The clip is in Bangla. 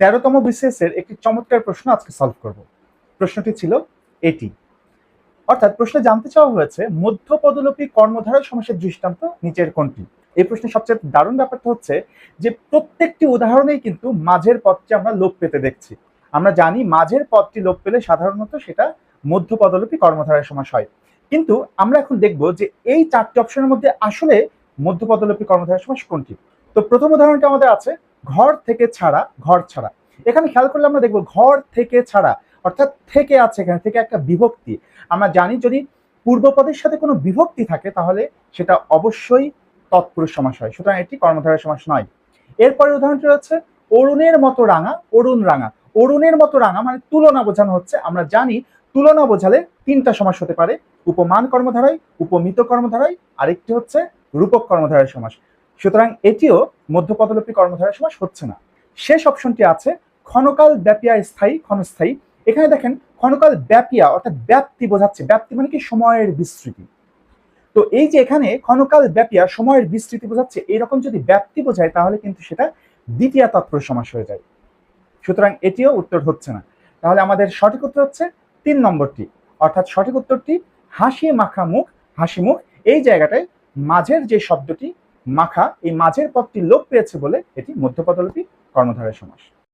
তেরোতম বিসিএস এর একটি চমৎকার প্রশ্ন আজকে সলভ করব। প্রশ্নটি ছিল এটি। অর্থাৎ প্রশ্নে জানতে চাওয়া হয়েছে মধ্য পদলোপী কর্মধারয় সমাসের দৃষ্টান্ত নিচের কোনটি? এই প্রশ্নের সবচেয়ে দারুণ ব্যাপারটা হচ্ছে যে প্রত্যেকটি উদাহরণেই কিন্তু মাঝের পদটি আমরা লোপ পেতে দেখছি। আমরা জানি মাঝের পদটি লোপ পেলে সাধারণত সেটা মধ্য পদলোপী কর্মধারয় সমাস হয়। কিন্তু আমরা এখন দেখব যে এই চারটি অপশনের মধ্যে আসলে মধ্য পদলোপী কর্মধারয় সমাস কোনটি। তো প্রথম উদাহরণটা আমাদের আছে ঘর থেকে ছাড়া, ঘর ছাড়া। এখানে খেয়াল করলে আমরা দেখব ঘর থেকে ছাড়া, অর্থাৎ থেকে আছে এখানে, থেকে একটা বিভক্তি। আমরা জানি যদি পূর্বপদের সাথে কোনো বিভক্তি থাকে, তাহলে সেটা অবশ্যই তৎপুরুষ সমাস হয়। সুতরাং এটি কর্মধারয় সমাস নয়। এরপরে উদাহরণটি হচ্ছে অরুণের মতো রাঙা, অরুণ রাঙা। অরুণের মতো রাঙা মানে তুলনা বোঝানো হচ্ছে। আমরা জানি তুলনা বোঝালে তিনটা সমাস হতে পারে। উপমান কর্মধারায়, উপমিত কর্মধারায়, আরেকটি হচ্ছে রূপক কর্মধারয় সমাস। সুতরাং এটিও মধ্যপদলোপী কর্মধারয় সমাস হচ্ছে না। শেষ অপশনটি আছে, ক্ষণকাল ব্যাপিয়া স্থায়ী, ক্ষণস্থায়ী। এখানে দেখেন, ক্ষণকাল ব্যাপিয়া অর্থাৎ ব্যাপ্তি বোঝাচ্ছে। ব্যাপ্তি মানে কি? সময়ের বিস্তৃতি। তো এই যে এখানে ক্ষণকাল ব্যাপিয়া, সময়ের বিস্তৃতি বোঝাচ্ছে এরকম যদি ব্যাপ্তি বোঝায়, তাহলে কিন্তু সেটা দ্বিতীয় তৎপর সমাস হয়ে যায়। সুতরাং এটিও উত্তর হচ্ছে না। তাহলে আমাদের সঠিক উত্তর হচ্ছে তিন নম্বরটি। অর্থাৎ সঠিক উত্তরটি, হাসি মাখা মুখ, হাসি মুখ, এই জায়গাটায় মাঝের যে শব্দটি মাখা এই মাঝের পদটি লোপ পেয়েছে বলে এটি মধ্যপদলোপী কর্মধারয় সমাস।